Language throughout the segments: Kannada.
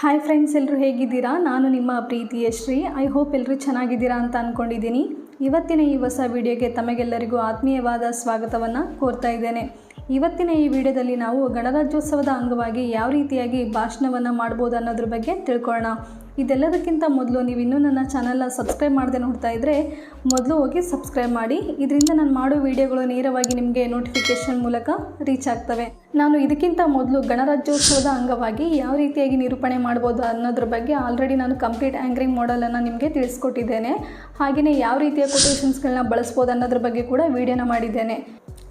ಹಾಯ್ ಫ್ರೆಂಡ್ಸ್ ಎಲ್ಲರೂ ಹೇಗಿದ್ದೀರಾ? ನಾನು ನಿಮ್ಮ ಪ್ರೀತಿಯ ಶ್ರೀ. ಐ ಹೋಪ್ ಎಲ್ಲರೂ ಚೆನ್ನಾಗಿದ್ದೀರಾ ಅಂತ ಅಂದ್ಕೊಂಡಿದ್ದೀನಿ ಇವತ್ತಿನ ಈ ಹೊಸ ವಿಡಿಯೋಗೆ ತಮಗೆಲ್ಲರಿಗೂ ಆತ್ಮೀಯವಾದ ಸ್ವಾಗತವನ್ನು ಕೋರ್ತಾ ಇದ್ದೇನೆ. ಇವತ್ತಿನ ಈ ವಿಡಿಯೋದಲ್ಲಿ ನಾವು ಗಣರಾಜ್ಯೋತ್ಸವದ ಅಂಗವಾಗಿ ಯಾವ ರೀತಿಯಾಗಿ ಭಾಷಣವನ್ನು ಮಾಡ್ಬೋದು ಅನ್ನೋದ್ರ ಬಗ್ಗೆ ತಿಳ್ಕೊಳ್ಳೋಣ. ಇದೆಲ್ಲದಕ್ಕಿಂತ ಮೊದಲು ನೀವು ಇನ್ನೂ ನನ್ನ ಚಾನಲ್ನ ಸಬ್ಸ್ಕ್ರೈಬ್ ಮಾಡದೆ ನೋಡ್ತಾ ಇದ್ದರೆ ಮೊದಲು ಹೋಗಿ ಸಬ್ಸ್ಕ್ರೈಬ್ ಮಾಡಿ. ಇದರಿಂದ ನಾನು ಮಾಡೋ ವಿಡಿಯೋಗಳು ನೇರವಾಗಿ ನಿಮಗೆ ನೋಟಿಫಿಕೇಷನ್ ಮೂಲಕ ರೀಚ್ ಆಗ್ತವೆ. ನಾನು ಇದಕ್ಕಿಂತ ಮೊದಲು ಗಣರಾಜ್ಯೋತ್ಸವದ ಅಂಗವಾಗಿ ಯಾವ ರೀತಿಯಾಗಿ ನಿರೂಪಣೆ ಮಾಡ್ಬೋದು ಅನ್ನೋದ್ರ ಬಗ್ಗೆ ಆಲ್ರೆಡಿ ನಾನು ಕಂಪ್ಲೀಟ್ ಆ್ಯಂಗ್ರಿಂಗ್ ಮಾಡಲನ್ನು ನಿಮಗೆ ತಿಳಿಸ್ಕೊಟ್ಟಿದ್ದೇನೆ. ಹಾಗೆಯೇ ಯಾವ ರೀತಿಯ ಕೊಟೇಷನ್ಸ್ಗಳನ್ನ ಬಳಸ್ಬೋದು ಅನ್ನೋದ್ರ ಬಗ್ಗೆ ಕೂಡ ವಿಡಿಯೋನ ಮಾಡಿದ್ದೇನೆ.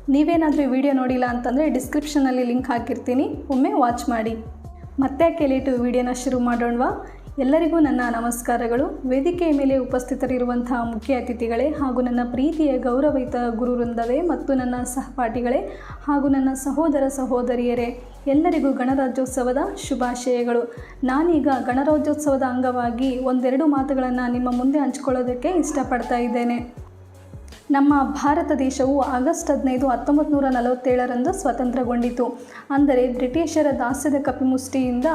ನೀವೇನಾದರೂ ವಿಡಿಯೋ ನೋಡಿಲ್ಲ ಅಂತಂದರೆ ಡಿಸ್ಕ್ರಿಪ್ಷನಲ್ಲಿ ಲಿಂಕ್ ಹಾಕಿರ್ತೀನಿ. ಒಮ್ಮೆ ವಾಚ್ ಮಾಡಿ. ಮತ್ತೆ ಕೇಳಿಟ್ಟು ವಿಡಿಯೋನ ಶುರು ಮಾಡೋಣವಾ? ಎಲ್ಲರಿಗೂ ನನ್ನ ನಮಸ್ಕಾರಗಳು. ವೇದಿಕೆಯ ಮೇಲೆ ಉಪಸ್ಥಿತರಿರುವಂತಹ ಮುಖ್ಯ ಅತಿಥಿಗಳೇ ಹಾಗೂ ನನ್ನ ಪ್ರೀತಿಯ ಗೌರವಯುತ ಗುರುವೃಂದವೇ ಮತ್ತು ನನ್ನ ಸಹಪಾಠಿಗಳೇ ಹಾಗೂ ನನ್ನ ಸಹೋದರ ಸಹೋದರಿಯರೇ, ಎಲ್ಲರಿಗೂ ಗಣರಾಜ್ಯೋತ್ಸವದ ಶುಭಾಶಯಗಳು. ನಾನೀಗ ಗಣರಾಜ್ಯೋತ್ಸವದ ಅಂಗವಾಗಿ ಒಂದೆರಡು ಮಾತುಗಳನ್ನು ನಿಮ್ಮ ಮುಂದೆ ಹಂಚ್ಕೊಳ್ಳೋದಕ್ಕೆ ಇಷ್ಟಪಡ್ತಾ ಇದ್ದೇನೆ. ನಮ್ಮ ಭಾರತ ದೇಶವು ಆಗಸ್ಟ್ ಹದಿನೈದು ಹತ್ತೊಂಬತ್ತು ನೂರ ನಲವತ್ತೇಳರಂದು ಸ್ವತಂತ್ರಗೊಂಡಿತು. ಅಂದರೆ ಬ್ರಿಟಿಷರ ದಾಸ್ಯದ ಕಪಿಮುಷ್ಟಿಯಿಂದ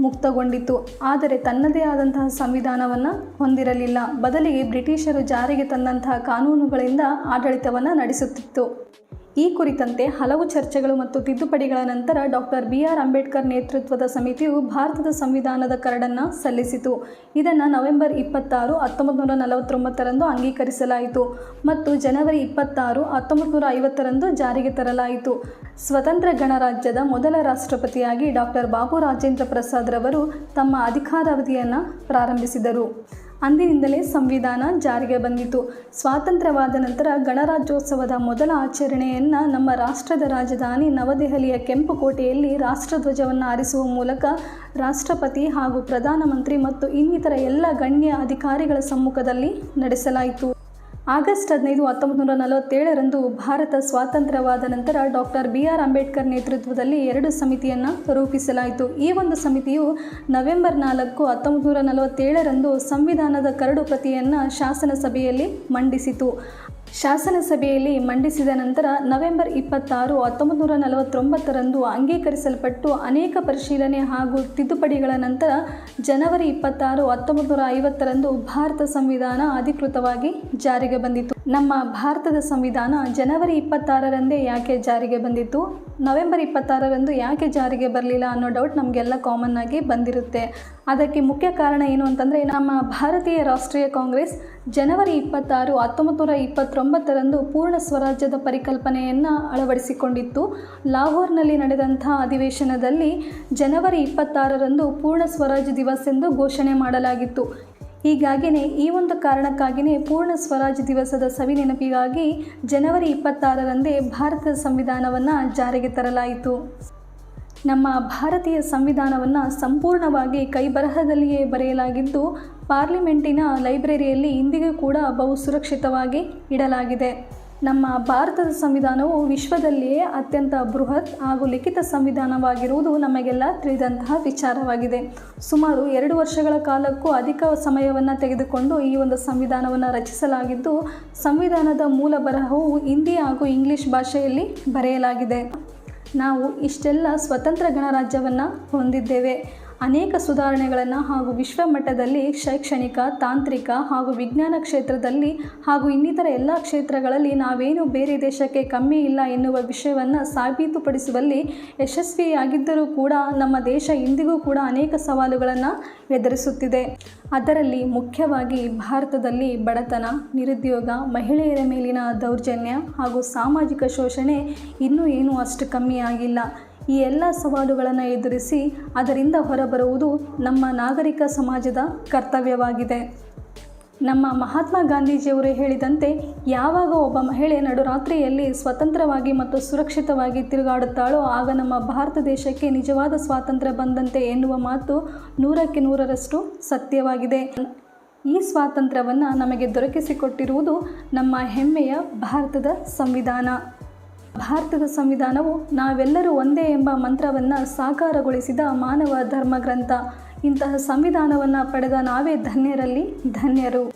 ಮುಕ್ತಗೊಂಡಿತು. ಆದರೆ ತನ್ನದೇ ಆದಂತಹ ಸಂವಿಧಾನವನ್ನು ಹೊಂದಿರಲಿಲ್ಲ. ಬದಲಿಗೆ ಬ್ರಿಟಿಷರು ಜಾರಿಗೆ ತಂದಂತಹ ಕಾನೂನುಗಳಿಂದ ಆಡಳಿತವನ್ನು ನಡೆಸುತ್ತಿತ್ತು. ಈ ಕುರಿತಂತೆ ಹಲವು ಚರ್ಚೆಗಳು ಮತ್ತು ತಿದ್ದುಪಡಿಗಳ ನಂತರ ಡಾಕ್ಟರ್ ಬಿ ಆರ್ ಅಂಬೇಡ್ಕರ್ ನೇತೃತ್ವದ ಸಮಿತಿಯು ಭಾರತದ ಸಂವಿಧಾನದ ಕರಡನ್ನು ಸಲ್ಲಿಸಿತು. ಇದನ್ನು ನವೆಂಬರ್ ಇಪ್ಪತ್ತಾರು ಹತ್ತೊಂಬತ್ತು ನೂರ ನಲವತ್ತೊಂಬತ್ತರಂದು ಅಂಗೀಕರಿಸಲಾಯಿತು ಮತ್ತು ಜನವರಿ ಇಪ್ಪತ್ತಾರು ಹತ್ತೊಂಬತ್ತು ನೂರ ಐವತ್ತರಂದು ಜಾರಿಗೆ ತರಲಾಯಿತು. ಸ್ವತಂತ್ರ ಗಣರಾಜ್ಯದ ಮೊದಲ ರಾಷ್ಟ್ರಪತಿಯಾಗಿ ಡಾಕ್ಟರ್ ಬಾಬು ರಾಜೇಂದ್ರ ಪ್ರಸಾದ್ ರವರು ತಮ್ಮ ಅಧಿಕಾರಾವಧಿಯನ್ನು ಪ್ರಾರಂಭಿಸಿದರು. ಅಂದಿನಿಂದಲೇ ಸಂವಿಧಾನ ಜಾರಿಗೆ ಬಂದಿತು. ಸ್ವಾತಂತ್ರ್ಯವಾದ ನಂತರ ಗಣರಾಜ್ಯೋತ್ಸವದ ಮೊದಲ ಆಚರಣೆಯನ್ನು ನಮ್ಮ ರಾಷ್ಟ್ರದ ರಾಜಧಾನಿ ನವದೆಹಲಿಯ ಕೆಂಪುಕೋಟೆಯಲ್ಲಿ ರಾಷ್ಟ್ರಧ್ವಜವನ್ನು ಆರಿಸುವ ಮೂಲಕ ರಾಷ್ಟ್ರಪತಿ ಹಾಗೂ ಪ್ರಧಾನಮಂತ್ರಿ ಮತ್ತು ಇನ್ನಿತರ ಎಲ್ಲ ಗಣ್ಯ ಅಧಿಕಾರಿಗಳ ಸಮ್ಮುಖದಲ್ಲಿ ನಡೆಸಲಾಯಿತು. ಆಗಸ್ಟ್ ಹದಿನೈದು ಹತ್ತೊಂಬತ್ತು ನೂರ ನಲವತ್ತೇಳರಂದು ಭಾರತ ಸ್ವಾತಂತ್ರ್ಯವಾದ ನಂತರ ಡಾಕ್ಟರ್ ಬಿ ಆರ್ ಅಂಬೇಡ್ಕರ್ ನೇತೃತ್ವದಲ್ಲಿ ಎರಡು ಸಮಿತಿಯನ್ನು ರೂಪಿಸಲಾಯಿತು. ಈ ಒಂದು ಸಮಿತಿಯು ನವೆಂಬರ್ ನಾಲ್ಕು ಹತ್ತೊಂಬತ್ತು ನೂರ ನಲವತ್ತೇಳರಂದು ಸಂವಿಧಾನದ ಕರಡು ಪ್ರತಿಯನ್ನು ಶಾಸನ ಸಭೆಯಲ್ಲಿ ಮಂಡಿಸಿತು. ಶಾಸನ ಸಭೆಯಲ್ಲಿ ಮಂಡಿಸಿದ ನಂತರ ನವೆಂಬರ್ ಇಪ್ಪತ್ತಾರು ಹತ್ತೊಂಬತ್ತು ನೂರ ನಲವತ್ತೊಂಬತ್ತರಂದು ಅಂಗೀಕರಿಸಲ್ಪಟ್ಟು ಅನೇಕ ಪರಿಶೀಲನೆ ಹಾಗೂ ತಿದ್ದುಪಡಿಗಳ ನಂತರ ಜನವರಿ ಇಪ್ಪತ್ತಾರು ಹತ್ತೊಂಬತ್ತು ನೂರ ಐವತ್ತರಂದು ಭಾರತ ಸಂವಿಧಾನ ಅಧಿಕೃತವಾಗಿ ಜಾರಿಗೆ ಬಂದಿತು. ನಮ್ಮ ಭಾರತದ ಸಂವಿಧಾನ ಜನವರಿ ಇಪ್ಪತ್ತಾರರಂದೇ ಯಾಕೆ ಜಾರಿಗೆ ಬಂದಿತ್ತು? ನವೆಂಬರ್ ಇಪ್ಪತ್ತಾರರಂದು ಯಾಕೆ ಜಾರಿಗೆ ಬರಲಿಲ್ಲ ಅನ್ನೋ ಡೌಟ್ ನಮಗೆಲ್ಲ ಕಾಮನ್ ಆಗಿ ಬಂದಿರುತ್ತೆ. ಅದಕ್ಕೆ ಮುಖ್ಯ ಕಾರಣ ಏನು ಅಂತಂದರೆ, ನಮ್ಮ ಭಾರತೀಯ ರಾಷ್ಟ್ರೀಯ ಕಾಂಗ್ರೆಸ್ ಜನವರಿ ಇಪ್ಪತ್ತಾರು ಹತ್ತೊಂಬತ್ತು ನೂರ ಇಪ್ಪತ್ತೊಂಬತ್ತರಂದು ಪೂರ್ಣ ಸ್ವರಾಜ್ಯದ ಪರಿಕಲ್ಪನೆಯನ್ನು ಅಳವಡಿಸಿಕೊಂಡಿತ್ತು. ಲಾಹೋರ್ನಲ್ಲಿ ನಡೆದಂಥ ಅಧಿವೇಶನದಲ್ಲಿ ಜನವರಿ ಇಪ್ಪತ್ತಾರರಂದು ಪೂರ್ಣ ಸ್ವರಾಜ್ಯ ದಿವಸ್ ಎಂದು ಘೋಷಣೆ ಮಾಡಲಾಗಿತ್ತು. ಹೀಗಾಗಿಯೇ ಈ ಒಂದು ಕಾರಣಕ್ಕಾಗಿಯೇ ಪೂರ್ಣ ಸ್ವರಾಜ್ ದಿವಸದ ಸವಿ ನೆನಪಿಗಾಗಿ ಜನವರಿ ಇಪ್ಪತ್ತಾರರಂದೇ ಭಾರತದ ಸಂವಿಧಾನವನ್ನು ಜಾರಿಗೆ ತರಲಾಯಿತು. ನಮ್ಮ ಭಾರತೀಯ ಸಂವಿಧಾನವನ್ನು ಸಂಪೂರ್ಣವಾಗಿ ಕೈಬರಹದಲ್ಲಿಯೇ ಬರೆಯಲಾಗಿದ್ದು, ಪಾರ್ಲಿಮೆಂಟಿನ ಲೈಬ್ರರಿಯಲ್ಲಿ ಇಂದಿಗೂ ಕೂಡ ಬಹು ಸುರಕ್ಷಿತವಾಗಿ ಇಡಲಾಗಿದೆ. ನಮ್ಮ ಭಾರತದ ಸಂವಿಧಾನವು ವಿಶ್ವದಲ್ಲಿಯೇ ಅತ್ಯಂತ ಬೃಹತ್ ಹಾಗೂ ಲಿಖಿತ ಸಂವಿಧಾನವಾಗಿರುವುದು ನಮಗೆಲ್ಲ ತಿಳಿದಂತಹ ವಿಚಾರವಾಗಿದೆ. ಸುಮಾರು ಎರಡು ವರ್ಷಗಳ ಕಾಲಕ್ಕೂ ಅಧಿಕ ಸಮಯವನ್ನು ತೆಗೆದುಕೊಂಡು ಈ ಒಂದು ಸಂವಿಧಾನವನ್ನು ರಚಿಸಲಾಗಿದ್ದು, ಸಂವಿಧಾನದ ಮೂಲ ಬರಹವು ಹಿಂದಿ ಹಾಗೂ ಇಂಗ್ಲಿಷ್ ಭಾಷೆಯಲ್ಲಿ ಬರೆಯಲಾಗಿದೆ. ನಾವು ಇಷ್ಟೆಲ್ಲ ಸ್ವತಂತ್ರ ಗಣರಾಜ್ಯವನ್ನು ಹೊಂದಿದ್ದೇವೆ. ಅನೇಕ ಸುಧಾರಣೆಗಳನ್ನು ಹಾಗೂ ವಿಶ್ವಮಟ್ಟದಲ್ಲಿ ಶೈಕ್ಷಣಿಕ, ತಾಂತ್ರಿಕ ಹಾಗೂ ವಿಜ್ಞಾನ ಕ್ಷೇತ್ರದಲ್ಲಿ ಹಾಗೂ ಇನ್ನಿತರ ಎಲ್ಲ ಕ್ಷೇತ್ರಗಳಲ್ಲಿ ನಾವೇನು ಬೇರೆ ದೇಶಕ್ಕೆ ಕಮ್ಮಿ ಇಲ್ಲ ಎನ್ನುವ ವಿಷಯವನ್ನು ಸಾಬೀತುಪಡಿಸುವಲ್ಲಿ ಯಶಸ್ವಿಯಾಗಿದ್ದರೂ ಕೂಡ ನಮ್ಮ ದೇಶ ಇಂದಿಗೂ ಕೂಡ ಅನೇಕ ಸವಾಲುಗಳನ್ನು ಎದುರಿಸುತ್ತಿದೆ. ಅದರಲ್ಲಿ ಮುಖ್ಯವಾಗಿ ಭಾರತದಲ್ಲಿ ಬಡತನ, ನಿರುದ್ಯೋಗ, ಮಹಿಳೆಯರ ಮೇಲಿನ ದೌರ್ಜನ್ಯ ಹಾಗೂ ಸಾಮಾಜಿಕ ಶೋಷಣೆ ಇನ್ನೂ ಏನೂ ಅಷ್ಟು ಕಮ್ಮಿ ಆಗಿಲ್ಲ. ಈ ಎಲ್ಲ ಸವಾಲುಗಳನ್ನು ಎದುರಿಸಿ ಅದರಿಂದ ಹೊರಬರುವುದು ನಮ್ಮ ನಾಗರಿಕ ಸಮಾಜದ ಕರ್ತವ್ಯವಾಗಿದೆ. ನಮ್ಮ ಮಹಾತ್ಮ ಗಾಂಧೀಜಿಯವರು ಹೇಳಿದಂತೆ ಯಾವಾಗ ಒಬ್ಬ ಮಹಿಳೆ ನಡುರಾತ್ರಿಯಲ್ಲಿ ಸ್ವತಂತ್ರವಾಗಿ ಮತ್ತು ಸುರಕ್ಷಿತವಾಗಿ ತಿರುಗಾಡುತ್ತಾಳೋ ಆಗ ನಮ್ಮ ಭಾರತ ದೇಶಕ್ಕೆ ನಿಜವಾದ ಸ್ವಾತಂತ್ರ್ಯ ಬಂದಂತೆ ಎನ್ನುವ ಮಾತು ನೂರಕ್ಕೆ ನೂರರಷ್ಟು ಸತ್ಯವಾಗಿದೆ. ಈ ಸ್ವಾತಂತ್ರ್ಯವನ್ನು ನಮಗೆ ದೊರಕಿಸಿಕೊಟ್ಟಿರುವುದು ನಮ್ಮ ಹೆಮ್ಮೆಯ ಭಾರತದ ಸಂವಿಧಾನ. ಭಾರತದ ಸಂವಿಧಾನವು ನಾವೆಲ್ಲರೂ ಒಂದೇ ಎಂಬ ಮಂತ್ರವನ್ನು ಸಾಕಾರಗೊಳಿಸಿದ ಮಾನವ ಧರ್ಮ ಗ್ರಂಥ. ಇಂತಹ ಸಂವಿಧಾನವನ್ನು ಪಡೆದ ನಾವೇ ಧನ್ಯರಲ್ಲಿ ಧನ್ಯರು.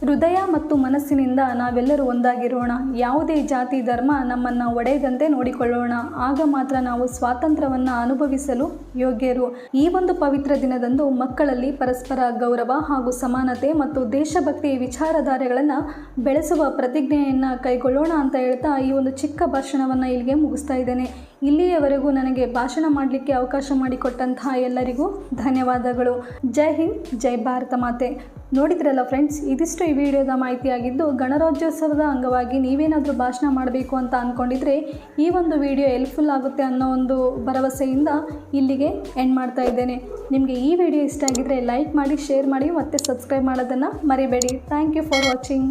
ಹೃದಯ ಮತ್ತು ಮನಸ್ಸಿನಿಂದ ನಾವೆಲ್ಲರೂ ಒಂದಾಗಿರೋಣ. ಯಾವುದೇ ಜಾತಿ, ಧರ್ಮ ನಮ್ಮನ್ನು ಒಡೆಯದಂತೆ ನೋಡಿಕೊಳ್ಳೋಣ. ಆಗ ಮಾತ್ರ ನಾವು ಸ್ವಾತಂತ್ರ್ಯವನ್ನು ಅನುಭವಿಸಲು ಯೋಗ್ಯರು. ಈ ಒಂದು ಪವಿತ್ರ ದಿನದಂದು ಮಕ್ಕಳಲ್ಲಿ ಪರಸ್ಪರ ಗೌರವ ಹಾಗೂ ಸಮಾನತೆ ಮತ್ತು ದೇಶಭಕ್ತಿ ವಿಚಾರಧಾರೆಗಳನ್ನು ಬೆಳೆಸುವ ಪ್ರತಿಜ್ಞೆಯನ್ನು ಕೈಗೊಳ್ಳೋಣ ಅಂತ ಹೇಳ್ತಾ ಈ ಒಂದು ಚಿಕ್ಕ ಭಾಷಣವನ್ನು ಇಲ್ಲಿಗೆ ಮುಗಿಸ್ತಾ ಇದ್ದೇನೆ. ಇಲ್ಲಿಯವರೆಗೂ ನನಗೆ ಭಾಷಣ ಮಾಡಲಿಕ್ಕೆ ಅವಕಾಶ ಮಾಡಿಕೊಟ್ಟಂತಹ ಎಲ್ಲರಿಗೂ ಧನ್ಯವಾದಗಳು. ಜೈ ಹಿಂದ್, ಜೈ ಭಾರತ ಮಾತೆ. ನೋಡಿದ್ರಲ್ಲ ಫ್ರೆಂಡ್ಸ್ ಇದಿಷ್ಟು ಈ ವಿಡಿಯೋದ ಮಾಹಿತಿಯಾಗಿದ್ದು ಗಣರಾಜ್ಯೋತ್ಸವದ ಅಂಗವಾಗಿ ನೀವೇನಾದರೂ ಭಾಷಣ ಮಾಡಬೇಕು ಅಂತ ಅಂದ್ಕೊಂಡಿದ್ರೆ ಈ ಒಂದು ವಿಡಿಯೋ ಹೆಲ್ಪ್ಫುಲ್ ಆಗುತ್ತೆ ಅನ್ನೋ ಒಂದು ಭರವಸೆಯಿಂದ ಇಲ್ಲಿಗೆ ಎಂಡ್ ಮಾಡ್ತಾ ಇದ್ದೇನೆ. ನಿಮಗೆ ಈ ವಿಡಿಯೋ ಇಷ್ಟ ಆಗಿದ್ರೆ ಲೈಕ್ ಮಾಡಿ ಶೇರ್ ಮಾಡಿ ಮತ್ತು ಸಬ್ಸ್ಕ್ರೈಬ್ ಮಾಡೋದನ್ನು ಮರಿಬೇಡಿ. Thank you for watching